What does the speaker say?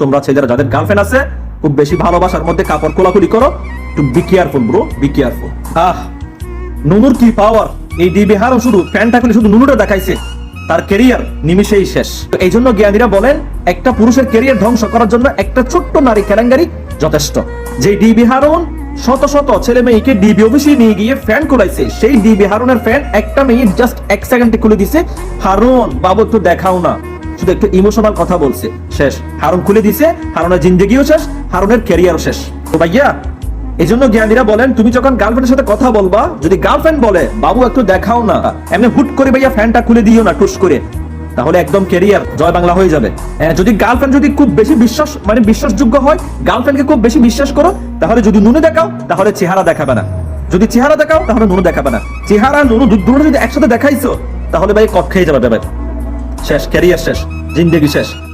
তোমরা ছেলেরা যাদের গার্লফ্রেন্ড আছে, খুব বেশি ভালোবাসার মধ্যে কাপড় কোলাকুলি করো। একটু be careful bro be careful ah, নুনুর কি পাওয়ার এই ডিবি হারও শুধু প্যান্টটা খুলে শুধু নুনুটা দেখাইছে। তার কেরিয়ার নিমিশেই শেষ। এই জন্য জ্ঞানীরা বলেন, একটা পুরুষের কেরিয়ার ধ্বংস করার জন্য একটা ছোট্ট নারী কেলেঙ্গারি যথেষ্ট। যে ডিবি হারুন শত শত ছেলে মেয়েকে ডিবি অফিসে নিয়ে গিয়ে ফ্যান খোলাইছে সেই ডিবি হারুনের ফ্যান একটা মেয়ে জাস্ট এক সেকেন্ডে খুলে দিছে, হারুন, বাবু একটু দেখাও না। শুধু একটু ইমোশনাল কথা বলছে। শেষ। হারুন খুলে দিছে। হারুনের জিন্দগিও শেষ। হারুনের ক্যারিয়ারও শেষ। তো ভাইয়া এই জন্য জ্ঞানীরা বলেন, তুমি যখন গার্লফ্রেন্ডের সাথে কথা বলবা, যদি গার্লফ্রেন্ড বলে, বাবু, একটু দেখাও না। এমনি হুট করে ভাইয়া ফ্যানটা খুলে দিও না, টুস করে। তাহলে একদম ক্যারিয়ার জয় বাংলা হয়ে যাবে। যদি গার্লফ্রেন্ড যদি খুব বেশি বিশ্বাস মানে বিশ্বাসযোগ্য হয় গার্লফ্রেন্ডকে খুব বেশি বিশ্বাস করো, তাহলে যদি নুনে দেখাও, তাহলে চেহারা দেখাবে না। যদি চেহারা দেখাও, তাহলে নুনু দেখাবে না। চেহারা নুনু দুটো যদি একসাথে দেখাইছো, তাহলে ভাই কট খেয়ে যাবে ব্যাপার শেষ ক্যারিয়ার শেষ জিন্দেগি শেষ।